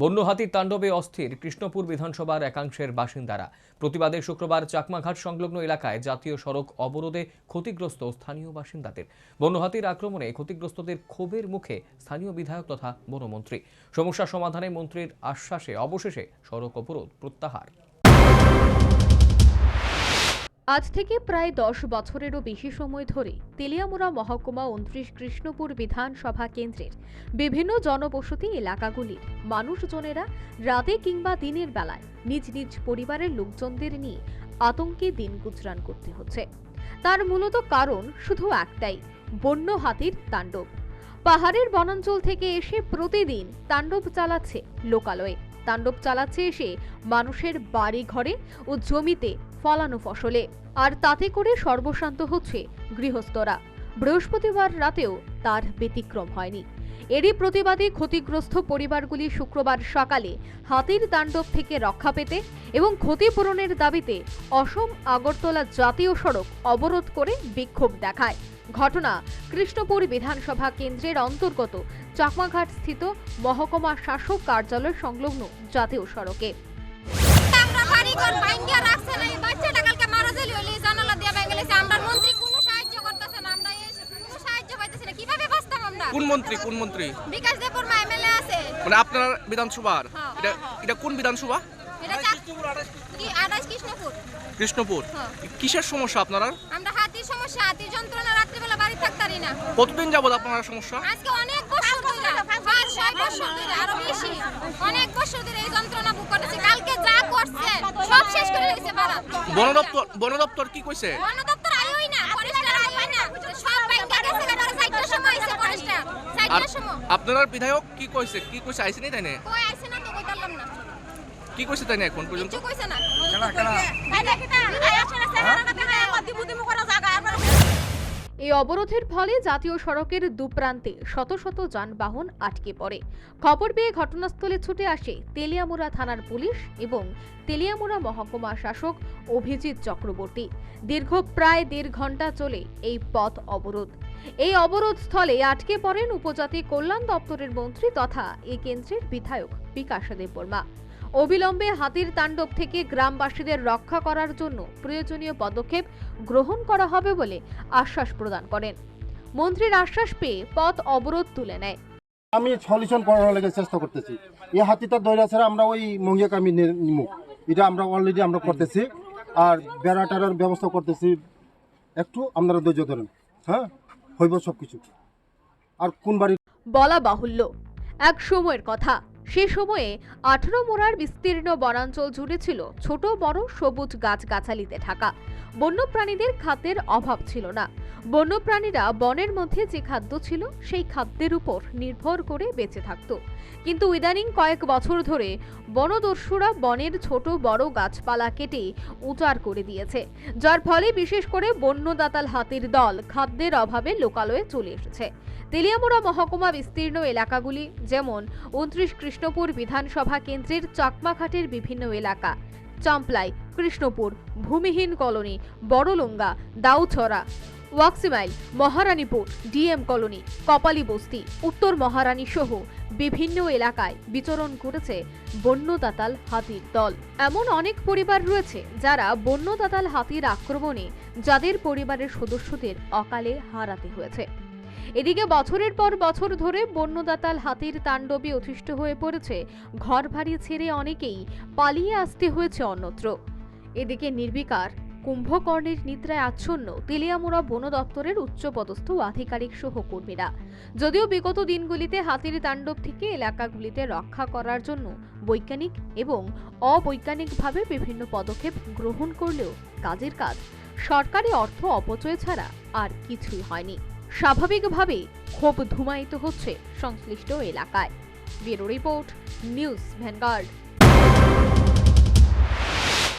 বন্য হাতির তাণ্ডবে অস্থির কৃষ্ণপুর বিধানসভার একাংশের বাসিন্দারা। প্রতিবাদে শুক্রবার চাকমাঘাট সংলগ্ন এলাকায় জাতীয় সড়ক অবরোধে ক্ষতিগ্রস্ত স্থানীয় বাসিন্দাদের। বন্য হাতির আক্রমণে ক্ষতিগ্রস্তদের ক্ষোভের মুখে স্থানীয় বিধায়ক তথা বনমন্ত্রী। সমস্যা সমাধানে মন্ত্রীর আশ্বাসে অবশেষে সড়ক অবরোধ প্রত্যাহার। আজ থেকে প্রায় দশ বছরেরও বেশি সময় ধরে তেলিয়ামুড়া মহকুমা উনত্রিশ কৃষ্ণপুর বিধানসভা কেন্দ্রের বিভিন্ন জনবসতি এলাকাগুলির মানুষজনেরা রাতে কিংবা দিনের বেলায় নিজ নিজ পরিবারের লোকজনদের নিয়ে আতঙ্কে দিন গুজরান করতে হচ্ছে। তার মূলত কারণ শুধু একটাই, বন্য হাতির তাণ্ডব। পাহাড়ের বনাঞ্চল থেকে এসে প্রতিদিন তাণ্ডব চালাচ্ছে লোকালয়ে। তাণ্ডব চালাচ্ছে এসে মানুষের বাড়ি ঘরে ও জমিতে ফলানো ফসলে। আর তাতে করে সর্বশান্ত হচ্ছে গৃহস্থরা। বৃহস্পতিবার রাতেও তার ব্যতিক্রম হয়নি। এরই প্রতিবাদে ক্ষতিগ্রস্ত পরিবারগুলি শুক্রবার সকালে হাতির তাণ্ডব থেকে রক্ষা পেতে এবং ক্ষতিপূরণের দাবিতে অসম আগরতলা জাতীয় সড়ক অবরোধ করে বিক্ষোভ দেখায়। ঘটনা কৃষ্ণপুর বিধানসভা কেন্দ্রের অন্তর্গত চাকমাঘাট স্থিত মহকুমা শাসক কার্যালয় সংলগ্ন জাতীয় সড়কে। আমরা ভাঙ্গিয়া রাখছে না। এই বাচ্চাটা কালকে মারা যালি হইলে জানালা দিয়ে ভেঙে গেছে আমরা মন্ত্রী কোনো সাহায্য করতেছে না। আমরা এই কোনো সাহায্য পাইতেছি না। কীভাবে বাঁচতাম আমরা? কোন মন্ত্রী কোন মন্ত্রী? বিকাশ দেবপুর মা এমএলএ আছে। মানে আপনার বিধানসভার? হ্যাঁ। এটা এটা কোন বিধানসভা? এটা কি আদাস কৃষ্ণপুর। কৃষ্ণপুর। হ্যাঁ। কিসের সমস্যা আপনার আমরা হাতির সমস্যা হাতির যন্ত্রণা রাত্রিবেলা বাড়ি থাকতারি না। কতদিন যাবত আপনার সমস্যা? আজকে অনেক বছর ধরে পাঁচ ছয় বছর ধরে আরও বেশি। অনেক বছর ধরে এই যন্ত্রণা ভোগ করতেছে। কালকে সব শেষ করে দিয়েছে বাড়া বন দপ্তর বন দপ্তর কি কইছে? বন দপ্তর আইওই না ফরেস্টার আইওই না। সব ব্যাংকে গেছে তারা চারটার সময় হইছে ফরেস্টার আর সময় আপনার বিধায়ক কি কইছে? কি কইছে? আইছে নাই তাই না কই আইছে না তো কইতাম না। কি কইছে তাই না এখন পর্যন্ত? কিছু কইছে না। কেনা কেনা জায়গা এই অবরোধের ফলে জাতীয় সড়কের দুপ্রান্তে শত শত যানবাহন আটকে পড়ে। খবর পেয়ে ঘটনাস্থলে ছুটে আসে তেলিয়ামুড়া থানার পুলিশ এবং তেলিয়ামুড়া মহকুমা শাসক অভিজিৎ চক্রবর্তী। দীর্ঘ প্রায় দেড় ঘণ্টা চলে এই পথ অবরোধ। এই অবরোধ স্থলে আটকে পড়েন উপজাতি কল্যাণ দপ্তরের মন্ত্রী তথা এই কেন্দ্রের বিধায়ক বিকাশ দেববর্মা। অবিলম্বে হাতির তাণ্ডব থেকে গ্রামবাসীদের রক্ষা করার জন্য প্রয়োজনীয় পদক্ষেপ গ্রহণ করা হবে বলে আশ্বাস প্রদান করেন। মন্ত্রীর আশ্বাস পেয়ে পথ অবরোধ তুলে নেয়। আমি সলিউশন করার লেগে চেষ্টা করতেছি। এই হাতিটা দৈরা ছাড়া আমরা ওই মঙ্গিয়া কামি নিমু। এটা আমরা অলরেডি আমরা করতেছি। আর বেড়া টেরার ব্যবস্থা করতেছি। একটু আপনারা ধৈর্য ধরেন। হ্যাঁ? হইব সব কিছু আর কোন বাড়ি বলা বাহুল্য। এক সময়ের কথা। সে সময়ে আঠারো মোড়ার বিস্তীর্ণ বনাঞ্চল জুড়ে ছিল ছোট, বড়, সবুজ গাছগাছালিতে ঢাকা। বন্যপ্রাণীদের খাদ্যের অভাব ছিল না। বন্যপ্রাণীরা বনের মধ্যে যে খাদ্য ছিল, সেই খাদ্যের উপর নির্ভর করে বেঁচে থাকত। কিন্তু ইদানিং কয়েক বছর ধরে বনদস্যুরা বনের ছোট, বড় গাছপালা কেটে উজাড় করে দিয়েছে, যার ফলে বিশেষ করে বন্যদাতাল হাতির দল খাদ্যের অভাবে লোকালয়ে চলে এসেছে। তেলিয়ামুড়া মহকুমা বিস্তীর্ণ এলাকাগুলি, যেমন উনত্রিশ কৃষ্ণপুর বিধানসভা কেন্দ্রের চাকমাঘাটের বিভিন্ন এলাকা, চাম্পলাই, কৃষ্ণপুর, ভূমিহীন কলোনি, বড়লুঙ্গা, দাউছড়া, ওয়াক্সিমাইল, মহারানীপুর, ডিএম কলোনি, কপালী বস্তি, উত্তর মহারানী সহ বিভিন্ন এলাকায় বিচরণ করেছে বন্যদাতাল হাতির দল। এমন অনেক পরিবার রয়েছে যারা বন্যদাতাল হাতির আক্রমণে যাদের পরিবারের সদস্যদের অকালে হারাতে হয়েছে। এদিকে বছরের পর বছর ধরে বন্যদাতাল হাতির তাণ্ডবে অতিষ্ঠ হয়ে পড়েছে। ঘর ভাড়ি ছেড়ে অনেকেই পালিয়ে আসতে হয়েছে অন্যত্র। এদিকে নির্বিকার কুম্ভকর্ণের নিদ্রায় আচ্ছন্ন তেলিয়ামুড়া বন দপ্তরের উচ্চপদস্থ আধিকারিক সহ কর্মীরা যদিও বিগত দিনগুলিতে হাতির তাণ্ডব থেকে এলাকাগুলিতে রক্ষা করার জন্য বৈজ্ঞানিক এবং অবৈজ্ঞানিকভাবে বিভিন্ন পদক্ষেপ গ্রহণ করলেও কাজের কাজ, সরকারি অর্থ অপচয় ছাড়া আর কিছুই হয়নি। স্বাভাবিকভাবেই ক্ষোভ ধুমায়িত হচ্ছে সংশ্লিষ্ট এলাকায়। Bureau report news Vanguard.